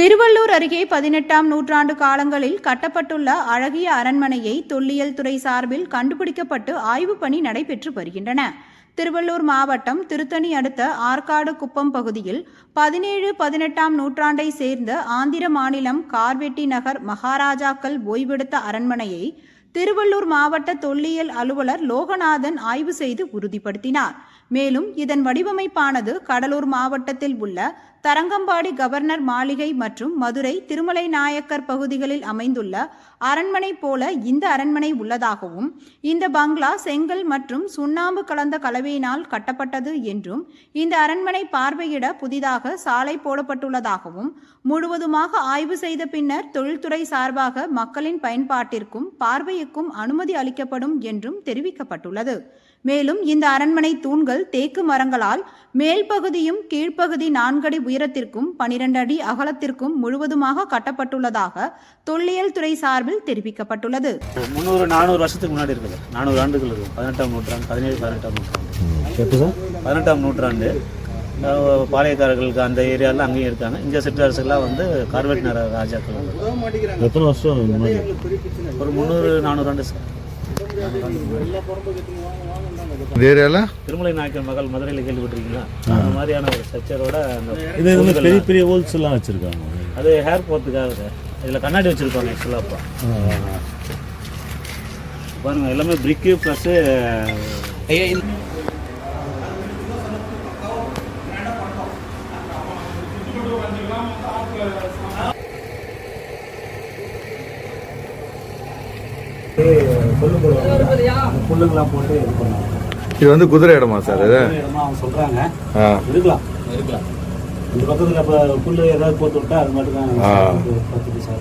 திருவள்ளூர் அருகே பதினெட்டாம் நூற்றாண்டு காலங்களில் கட்டப்பட்டுள்ள அழகிய அரண்மனையை தொல்லியல் துறை சார்பில் கண்டுபிடிக்கப்பட்டு ஆய்வுப் பணி நடைபெற்று வருகின்றன. திருவள்ளூர் மாவட்டம் திருத்தணி அடுத்த ஆற்காடு குப்பம் பகுதியில் பதினேழு பதினெட்டாம் நூற்றாண்டை சேர்ந்த ஆந்திர மாநிலம் கார்வெட்டி நகர் மகாராஜாக்கள் ஓய்வெடுத்த அரண்மனையை திருவள்ளூர் மாவட்ட தொல்லியல் அலுவலர் லோகநாதன் ஆய்வு செய்து உறுதிப்படுத்தினார். மேலும் இதன் வடிவமைப்பானது கடலூர் மாவட்டத்தில் உள்ள தரங்கம்பாடி கவர்னர் மாளிகை மற்றும் மதுரை திருமலை நாயக்கர் பகுதிகளில் அமைந்துள்ள அரண்மனை போல இந்த அரண்மனை உள்ளதாகவும் இந்த பங்களா செங்கல் மற்றும் சுண்ணாம்பு கலந்த கலவையினால் கட்டப்பட்டது என்றும் இந்த அரண்மனை பார்வையிட புதிதாக சாலை போடப்பட்டுள்ளதாகவும் முழுவதுமாக ஆய்வு செய்த பின்னர் தொழில்துறை சார்பாக மக்களின் பயன்பாட்டிற்கும் பார்வைக்கும் அனுமதி அளிக்கப்படும் என்றும் தெரிவிக்கப்பட்டுள்ளது. மேலும் இந்த அரண்மனை தூண்கள் தேக்கு மரங்களால் மேல் பகுதியும் கீழ்ப்பகுதி நான்கடி உயரத்திற்கும் பனிரெண்டு அடி அகலத்திற்கும் முழுவதுமாக கட்டப்பட்டுள்ளதாக தொல்லியல் துறை சார்பில் தெரிவிக்கப்பட்டுள்ளது. முந்நூறு நானூறு வருஷத்துக்கு முன்னாடி இருக்குது. நானூறு ஆண்டுகள் இருக்கும். பதினெட்டாம் நூற்றாண்டு பதினேழு பதினெட்டாம் நூற்றாண்டு. பதினெட்டாம் நூற்றாண்டு. பாளையக்காரர்களுக்கு அந்த ஏரியாவில் அங்கேயும் இருக்காங்க. இங்கே சிற்றரசுலாம் வந்து கார்வெட் நர ராஜாக்கள். எத்தனை வருஷம் முன்னாடி? ஒரு முந்நூறு நானூறு ஆண்டு சார். இந்த ஏரியாவில் திருமலை நாயக்கர் மகள் மதுரையில் கேள்விப்பட்டிருக்கீங்களா? அந்த மாதிரியான ஒரு ஸ்ட்ரக்சரோட அந்த இது வந்து பெரிய பெரிய ஹோல்ஸ் எல்லாம் வச்சிருக்காங்க. அது ஹேர் போகிறதுக்காக இதில் கண்ணாடி வச்சுருப்பாங்க ஆக்சுவலாக அப்போ. பாருங்க எல்லாமே பிரிக்கு ப்ளஸ்ஸு புல்லு போடுவாங்க புல்லுங்கெல்லாம் போட்டு இது இது வந்து குதிரை இடமா சார் இது? இடமா அவங்க சொல்கிறாங்க ஆ. இருக்கலாம். இருக்கலாம். இந்த பக்கத்தில் இப்போ புல்லு ஏதாவது போட்டு விட்டா அது மட்டும் தான். பத்து பைசா.